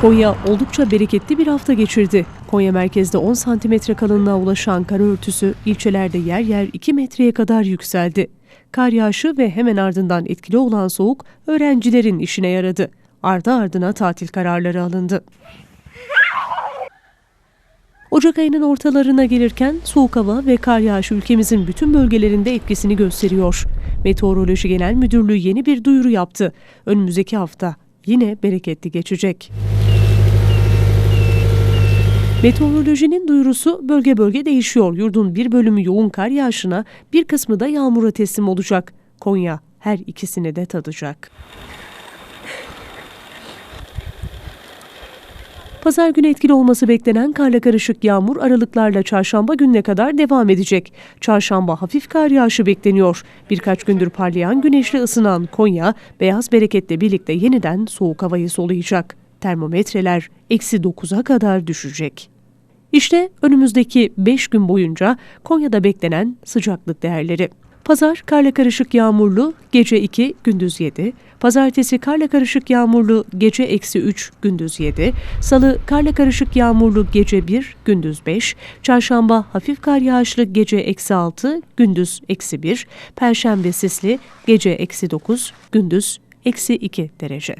Konya oldukça bereketli bir hafta geçirdi. Konya merkezde 10 santimetre kalınlığa ulaşan kar örtüsü ilçelerde yer yer 2 metreye kadar yükseldi. Kar yağışı ve hemen ardından etkili olan soğuk öğrencilerin işine yaradı. Ardı ardına tatil kararları alındı. Ocak ayının ortalarına gelirken soğuk hava ve kar yağışı ülkemizin bütün bölgelerinde etkisini gösteriyor. Meteoroloji Genel Müdürlüğü yeni bir duyuru yaptı. Önümüzdeki hafta yine bereketli geçecek. Meteorolojinin duyurusu bölge bölge değişiyor. Yurdun bir bölümü yoğun kar yağışına, bir kısmı da yağmura teslim olacak. Konya her ikisini de tadacak. Pazar günü etkili olması beklenen karla karışık yağmur aralıklarla çarşamba gününe kadar devam edecek. Çarşamba hafif kar yağışı bekleniyor. Birkaç gündür parlayan güneşle ısınan Konya, beyaz bereketle birlikte yeniden soğuk havayı soluyacak. Termometreler eksi 9'a kadar düşecek. İşte önümüzdeki 5 gün boyunca Konya'da beklenen sıcaklık değerleri. Pazar karla karışık yağmurlu, gece 2, gündüz 7. Pazartesi karla karışık yağmurlu, gece eksi 3, gündüz 7. Salı karla karışık yağmurlu, gece 1, gündüz 5. Çarşamba hafif kar yağışlı, gece eksi 6, gündüz eksi 1. Perşembe sisli, gece eksi 9, gündüz eksi 2 derece.